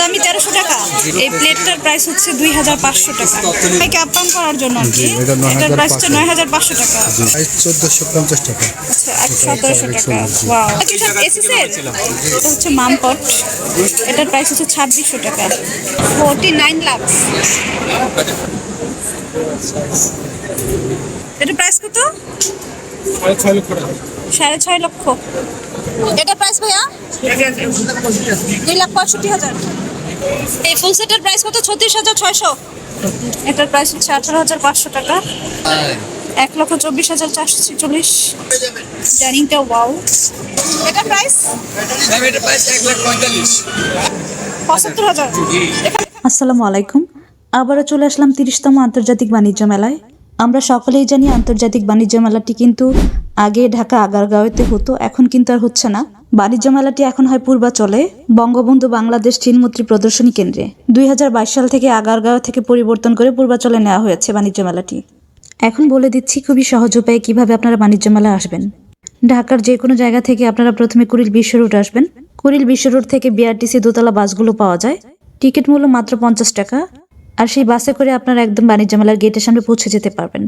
দামই তেরোশো টাকা। এই প্লেটটার প্রাইস হচ্ছে দুই হাজার পাঁচশো টাকা। সবাইকে আপ্যায়ন করার জন্য আর কি? জি, এটা 9,500 এটার প্রাইস হচ্ছে নয় হাজার পাঁচশো টাকা। চোদ্দোশো পঞ্চাশ টাকা। আচ্ছা আর সতেরোশো টাকা। ওয়াও আচ্ছা এটা হচ্ছে মামপট। এটার প্রাইস হচ্ছে ছাব্বিশশো টাকা। ফোরটি নাইন লাখ এটার প্রাইস কত? সাড়ে ছয় লক্ষ এটার প্রাইস ভাইয়া? দুই লাখ পঁয়ষট্টি হাজার। এই ফুল সেটের প্রাইস কত? ছত্রিশ হাজার ছয়শো। এটার প্রাইস হচ্ছে আঠারো হাজার পাঁচশো টাকা। এক লক্ষ চব্বিশ হাজার চারশো ছেচল্লিশ। ডাইনিংটা ওয়াও এটা প্রাইস পঁচাত্তর হাজার। আসসালামু আলাইকুম। আবারও চলে আসলাম তিরিশতম আন্তর্জাতিক বাণিজ্য মেলায়। আমরা সকলেই জানি আন্তর্জাতিক বাণিজ্য মেলাটি কিন্তু আগে ঢাকা আগারগাঁওতে হতো, এখন কিন্তু আর হচ্ছে না। বাণিজ্য মেলাটি এখন হয় পূর্বাচলে। বঙ্গবন্ধু বাংলাদেশ চীনমৈত্রী প্রদর্শনী কেন্দ্রে। দুই হাজার বাইশ সাল থেকে আগারগাঁও থেকে পরিবর্তন করে পূর্বাচলে নেওয়া হয়েছে বাণিজ্য মেলাটি। এখন বলে দিচ্ছি, খুবই সহজ উপায়ে কীভাবে আপনারা বাণিজ্য মেলায় আসবেন। ঢাকার যে কোনো জায়গা থেকে আপনারা প্রথমে কুড়িল বিশ্ব রুট আসবেন। কুড়িল বিশ্ব রুট থেকে বিআরটিসি দোতলা বাসগুলো পাওয়া যায়। টিকিট মূল্য মাত্র পঞ্চাশ টাকা। আর সেই বাসে করে আপনারা একদম বাণিজ্য মেলার গেটের সামনে পৌঁছে যেতে পারবেন।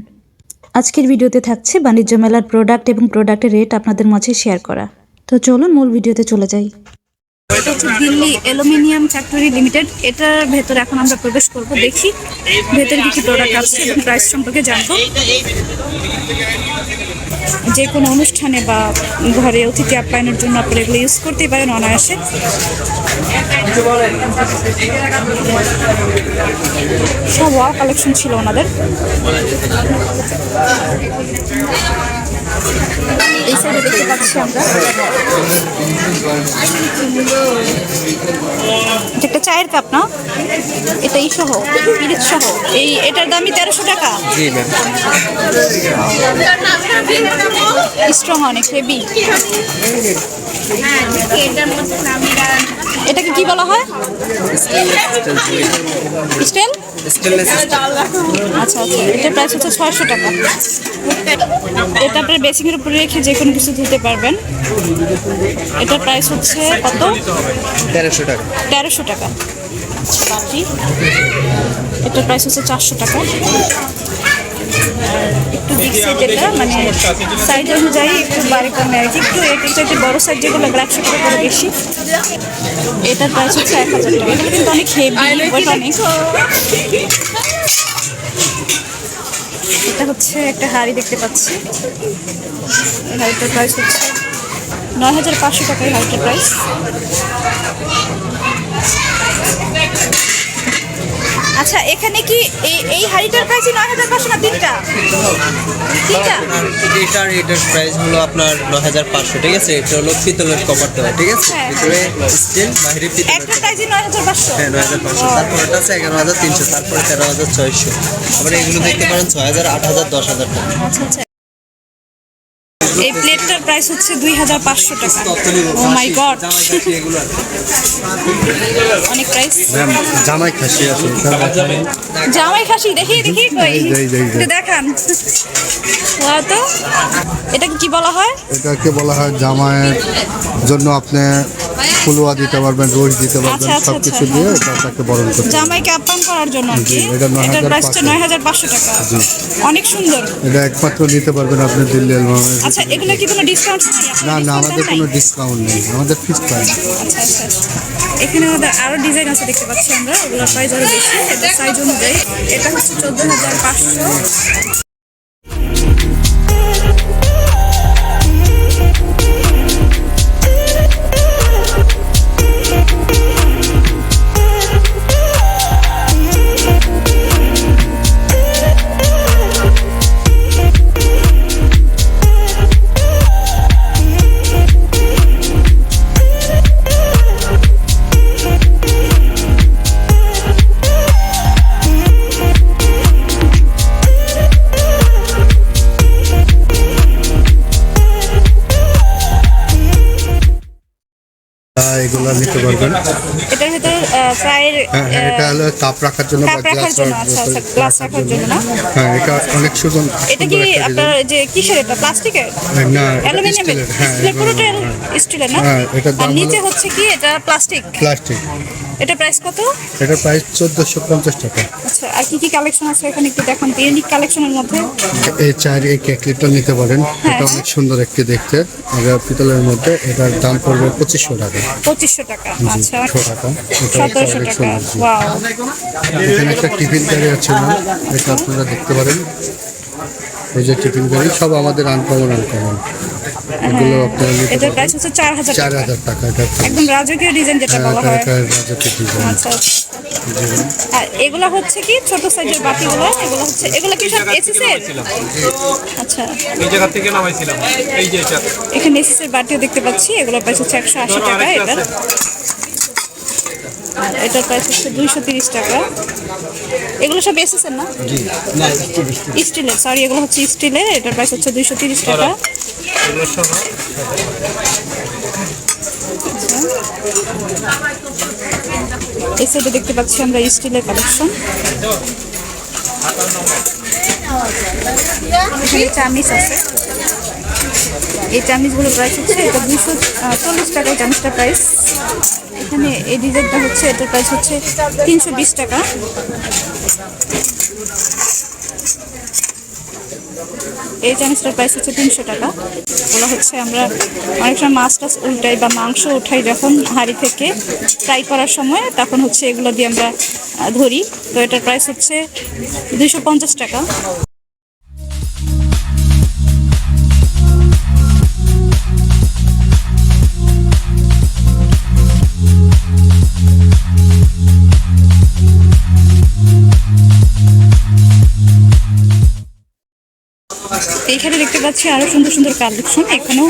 আজকের ভিডিওতে থাকছে বাণিজ্য মেলার প্রোডাক্ট এবং প্রোডাক্টের রেট আপনাদের মাঝে শেয়ার করা। তো চলুন মূল ভিডিওতে চলে যাই। Delhi aluminium factory limited. এটার ভেতরে এখন আমরা প্রবেশ করব, দেখি ভেতরে কি কি প্রোডাক্ট আছে এবং প্রাইস সম্পর্কে জানব। যে কোনো অনুষ্ঠানে বা ঘরে অতিথি আপ্যায়নের জন্য আপনারা এগুলো ইউজ করতেই পারেন অনায়াসে। সব ওয়াও কালেকশন ছিল ওনাদের। এই সাইডে দেখতে পাচ্ছি আমরা। এটা একটা চায়ের কাপ না? এটা এই সহ পিরিচ সহ। এই এটার দামই তেরোশো টাকা। স্ট্রং অনেক হেভি এটাকে কি বলা হয়? স্টেল আচ্ছা আচ্ছা। প্রাইস হচ্ছে ছয়শো টাকা। এটা আপনার বেসিংয়ের উপরে রেখে যে কোনো কিছু ধুতে পারবেন। এটার প্রাইস হচ্ছে কত? তেরোশো টাকা। তেরোশো টাকা। বাটি এটার প্রাইস হচ্ছে চারশো টাকা। একটু বিগ সাইজ এটা মানে সাইজ অনুযায়ী একটু বাড়ি কমে আর কি। একটু এটার চাইতে বড় সাইজ যেগুলো এগুলো একশো টাকা করে বেশি। এটার প্রাইস হচ্ছে এক হাজার টাকা। এগুলো কিন্তু অনেক হেভি ওয়েট অনেক। এটা হচ্ছে একটা হাড়ি দেখতে পাচ্ছি। এই হাড়িটার প্রাইস হচ্ছে নয় হাজার পাঁচশো টাকা এই হাড়িটার প্রাইস আচ্ছা এখানে কি এই এই হাড়িটার প্রাইস নয় হাজার পাঁচশো না তিনটা? তিনটা? এটার এটার প্রাইস হলো আপনার নয় হাজার পাঁচশো ঠিক আছে? এটা হলো পিতলের কভার দেওয়া ঠিক আছে? হ্যাঁ। ভিতরে স্টিল বাইরে পিতল একটা প্রাইস নয় হাজার পাঁচশো। হ্যাঁ নয় হাজার পাঁচশো। তারপর এটা আছে এগারো হাজার তিনশো তারপরে তেরো হাজার ছয়শো। আবার এগুলো দেখতে পারেন ছয় হাজার আট হাজার দশ হাজার টাকা। আচ্ছা আচ্ছা। প্রাইস হচ্ছে দুই হাজার পাঁচশো টাকা। ও মাই গড অনেক প্রাইস জামাই খাসি আছে জামাই খাসি দেখি দেখি কই? দেখান। ওয়া তো। এটা কি বলা হয়? এটাকে বলা হয় জামাইয়ের জন্য আপনি ফুলুয়া দিতে পারবেন রোজ দিতে পারবেন আচ্ছা, আচ্ছা, সব কিছু আচ্ছা। দিয়ে এটা তাকে বরণ করতে। জামাইকে আপ্যায়ন করার জন্য কি। জি, এটা 9,500 এটার প্রাইস হচ্ছে নয় হাজার পাঁচশো টাকা। অনেক সুন্দর। এটা একমাত্র নিতে পারবেন আপনি দিল্লি আলমামের আচ্ছা এগুলো কি কোনো ডিসকাউন্ট না না আমাদের কোনো ডিসকাউন্ট নেই। আমাদের ফিক্সড প্রাইস আচ্ছা আচ্ছা আচ্ছা। এখানে আমাদের আরও ডিজাইন আছে দেখতে পাচ্ছি আমরা। ওগুলোর প্রাইস আরও বেশি। এটা সাইজ অনুযায়ী। এটা হচ্ছে চোদ্দ হাজার পাঁচশো। এগুলো নিতে পারবেন। এটার ভিতরে আহ, প্রায় হ্যাঁ হ্যাঁ এটা হলো কাপ রাখার জন্য কাপ রাখার জন্য আচ্ছা আচ্ছা গ্লাস রাখার জন্য না? হ্যাঁ এটা অনেক এটা কি আপনার যে কিসের এটা প্লাস্টিকের? না অ্যালুমিনিয়ামের? হ্যাঁ পুরোটা স্টিলের না? হ্যাঁ, আর নিচে হচ্ছে কি এটা প্লাস্টিক? প্লাস্টিক। এটা প্রাইস কত? এটা প্রাইস চোদ্দোশো পঞ্চাশ টাকা। আচ্ছা আর কি কি কালেকশন আছে এখানে একটু দেখান ইউনিক কালেকশনের মধ্যে? এই চার এই নিতে পারেন। হ্যাঁ। এটা অনেক সুন্দর একটি দেখতে। আর পিতলের মধ্যে এটার দাম পড়বে পঁচিশশো টাকা। টাকা। আচ্ছা টাকা। সতেরোশো টাকা ওয়াও। এখানে একটা টিফিন গাড়ি আছে না? এটা আপনারা দেখতে পারেন। এই যে টিফিন গাড়ি সব আমাদের আনকমন আনকমন এগুলো আপনারা নিতে এটার প্রাইস হচ্ছে চার হাজার চার টাকা হাজার টাকা এটা একদম রাজকীয় ডিজাইন যেটা হ্যাঁ, বলা হয়। একটা রাজকীয় ডিজাইন আচ্ছা আর এগুলা হচ্ছে কি ছোট সাইজের বাটিগুলো এগুলো হচ্ছে এগুলো কি সব এসিসের আচ্ছা। এই জায়গা থেকে নামাইছিলাম। এই যে এটা। এখানে এসিসের বাটিও দেখতে পাচ্ছি এগুলোর প্রাইস হচ্ছে একশো আশি টাকা এটার। আর এটার প্রাইস হচ্ছে দুইশো তিরিশ টাকা। এগুলো সব এসেছেন না? স্টিলের সরি এগুলো হচ্ছে স্টিলের এটার প্রাইস হচ্ছে দুইশো তিরিশ টাকা। এই সাইডে দেখতে পাচ্ছি আমরা স্টিলের কালেকশন এখানে চামিচ আছে। এই চামিচগুলো প্রাইস হচ্ছে এটা দুশো চল্লিশ টাকা এই চামিচটার প্রাইস এখানে এই ডিজাইনটা হচ্ছে, এটার প্রাইস হচ্ছে তিনশো বিশ টাকা। এই চামিচটার প্রাইস হচ্ছে তিনশো টাকা। ওগুলো হচ্ছে আমরা অনেক সময় মাছ টাছ উল্টাই বা মাংস উঠাই যখন হাঁড়ি থেকে ফ্রাই করার সময়, তখন হচ্ছে এগুলো দিয়ে আমরা ধরি। তো এটার প্রাইস হচ্ছে দুশো টাকা। এইখানে দেখতে পাচ্ছি আরও সুন্দর সুন্দর কালেকশন। এখানেও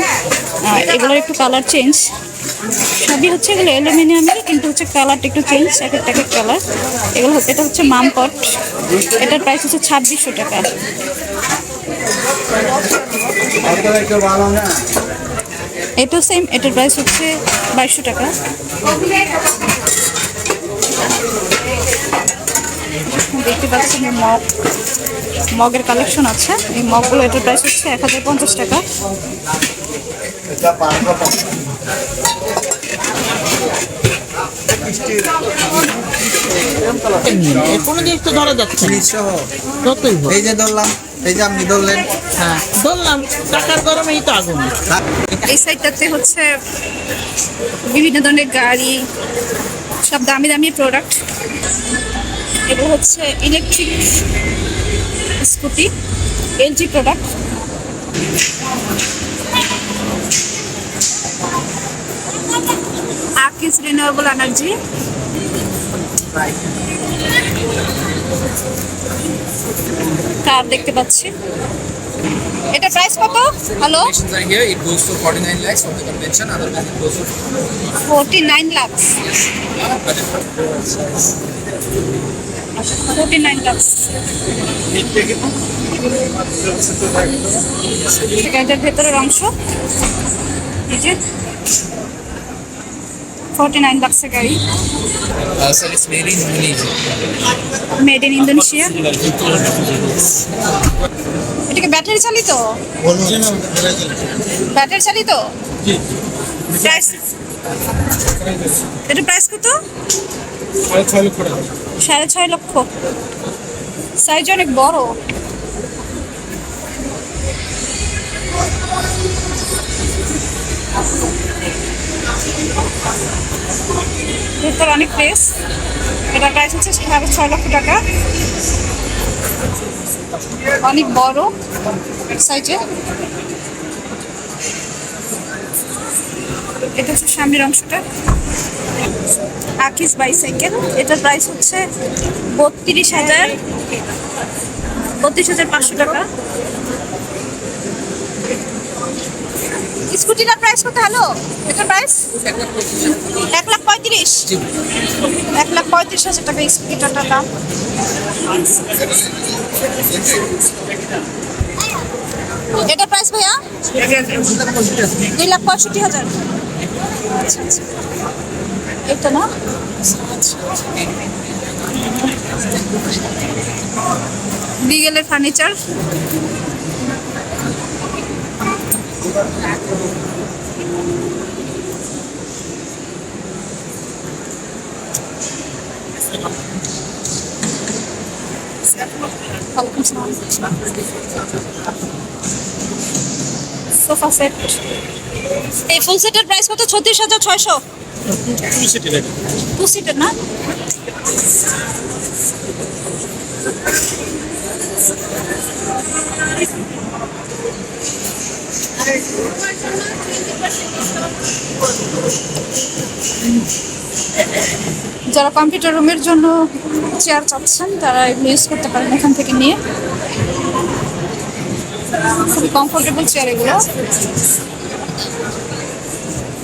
এগুলোর একটু কালার চেঞ্জ সবই হচ্ছে এগুলো অ্যালুমিনিয়ামের কিন্তু হচ্ছে কালারটা একটু চেঞ্জ এক একটা এক কালার এগুলো এটা হচ্ছে মামপট এটার প্রাইস হচ্ছে ছাব্বিশশো টাকা। এটাও সেম এটার প্রাইস হচ্ছে বাইশশো টাকা। দেখতে পাচ্ছি মগ। মগের কালেকশন আছে। এই মগগুলো এটার প্রাইস হচ্ছে এক হাজার পঞ্চাশ টাকা। কোনো জিনিস তো ধরা যাচ্ছে না। সহ যতই এই যে ধরলাম এই যে আপনি ধরলেন। হ্যাঁ ধরলাম টাকার গরমেই তো আগুন। এই সাইডটাতে হচ্ছে বিভিন্ন ধরনের গাড়ি সব দামি দামি প্রোডাক্ট এগুলো হচ্ছে ইলেকট্রিক স্কুটি, এলজি প্রোডাক্ট আকিস রিনিউয়েবল এনার্জি কার দেখতে পাচ্ছি। এটা প্রাইস কত? Hello it goes to 49 lakhs. গাড়িটার ভেতরের অংশ? এই যে? 49 লাক্সের গাড়ি। Sir, it's made in Indonesia. Made in Indonesia এটা কি ব্যাটারি চালিত? ব্যাটারি চালিত? প্রাইস এটা প্রাইস কত? সাড়ে ছয় লক্ষ সাইজ অনেক বড়। ভেতর অনেক প্লেস এটা প্রাইস হচ্ছে সাড়ে ছয় লক্ষ টাকা। অনেক বড় সাইজে এটা হচ্ছে সামনের অংশটা। আকিস বাইসাইকেল এটার প্রাইস হচ্ছে বত্রিশ হাজার বত্রিশ হাজার পাঁচশো টাকা। স্কুটিটার প্রাইস কত? হ্যালো এটার প্রাইস এক লাখ পঁয়ত্রিশ। এক লাখ পঁয়ত্রিশ হাজার টাকা স্কুটিটার দাম। এটা প্রাইস ভাইয়া? দুই লাখ পঁয়ষট্টি হাজার। আচ্ছা আচ্ছা। এটা না? বিগেলের ফার্নিচার। সোফা সেট এই ফুল সেটের প্রাইস কত? ছত্রিশ হাজার ছয়শো। যারা কম্পিউটার রুমের জন্য চেয়ার চাচ্ছেন, তারা এগুলো ইউজ করতে পারেন এখান থেকে নিয়ে। খুবই কমফোর্টেবল চেয়ার এগুলো।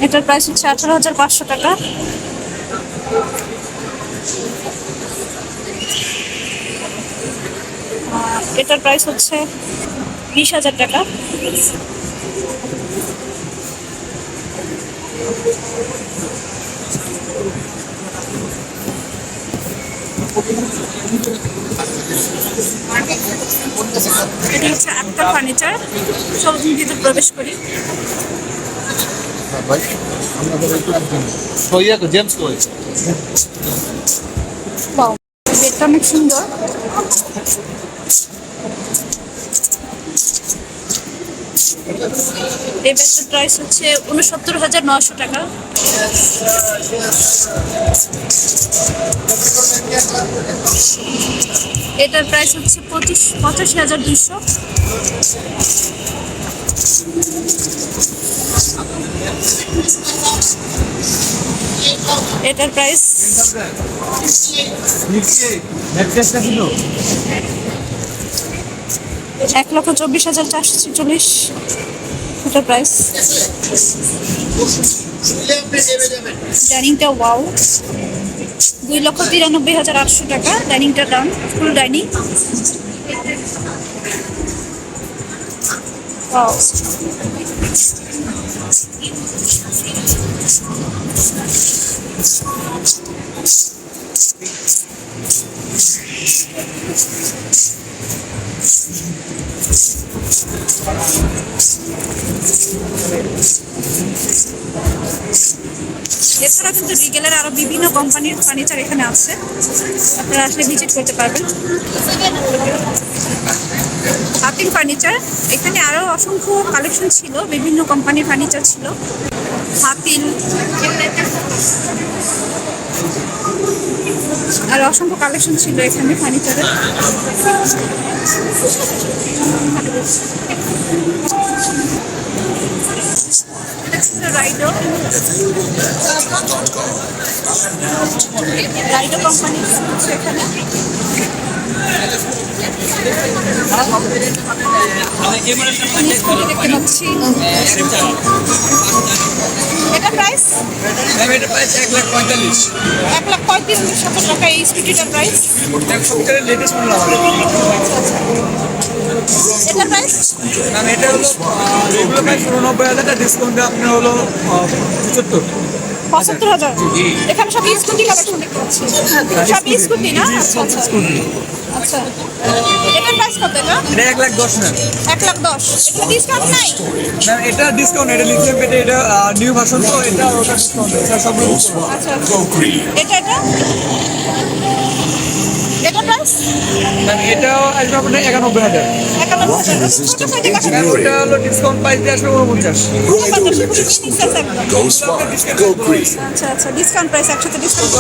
এটার প্রাইস হচ্ছে আঠারো হাজার পাঁচশো টাকা। এটার প্রাইস হচ্ছে বিশ হাজার টাকা। এটা হচ্ছে একটা ফার্নিচার চলো তুমি ভিতরে প্রবেশ করি। জেমস কই? অনেক সুন্দর। এই বেডটার প্রাইস হচ্ছে উনসত্তর হাজার নশো টাকা। এটার প্রাইস হচ্ছে পঁচিশ, পঁচাশি হাজার দুশো এটার প্রাইস এক লক্ষ চব্বিশ হাজার চারশো ছেচল্লিশ এটার প্রাইস ডাইনিংটা ওয়াও দুই লক্ষ তিরানব্বই হাজার আটশো টাকা। ডাইনিংটা ডান ফুল ডাইনিং ওয়াও এছাড়া কিন্তু রিগেলের আরও বিভিন্ন কোম্পানির ফার্নিচার এখানে আছে। আপনারা আসলে ভিজিট করতে পারবেন। হাতিম ফার্নিচার এখানে আরও অসংখ্য কালেকশন ছিল, বিভিন্ন কোম্পানির ফার্নিচার ছিল। হাতিল আর অসংখ্য কালেকশন ছিল এখানে ফার্নিচারের রাইডো রাইডো কোম্পানি এখানে দেখতে পাচ্ছি। এটা প্রাইস এটা প্রাইস এক লাখ পঁয়তাল্লিশ। এক লাখ পঁয়ত্রিশ হাজার টাকা এই স্কুটিটার প্রাইস লেটেস্ট মডেল আমাদের। এটার প্রাইস ম্যাম এটা হলো রেগুলার প্রাইস উননব্বই হাজার ডিসকাউন্টে আপনার হলো পঁচাত্তর। পঁচাত্তর হাজার। এখানে সব স্কুটি কালেকশন দেখতে পাচ্ছি। সব স্কুটি না? আচ্ছা আচ্ছা। আচ্ছা। এটার প্রাইস কত এটা? এটা এক লাখ দশ ম্যাম এক লাখ দশ। এটা ডিসকাউন্ট নাই? ম্যাম এটা ডিসকাউন্ট এটা লিথিয়াম পেটে এটা নিউ ভার্সন তো এটা ওটা ডিসকাউন্ট এটা সবগুলো আচ্ছা এটা এটা এটা? প্রাইস ম্যাম এটাও আসবে আপনার একানব্বই হাজার ওটা হলো ডিসকাউন্ট প্রাইস দিয়ে আসবে উনপঞ্চাশ. আচ্ছা আচ্ছা ডিসকাউন্ট প্রাইস একসাথে ডিসকাউন্ট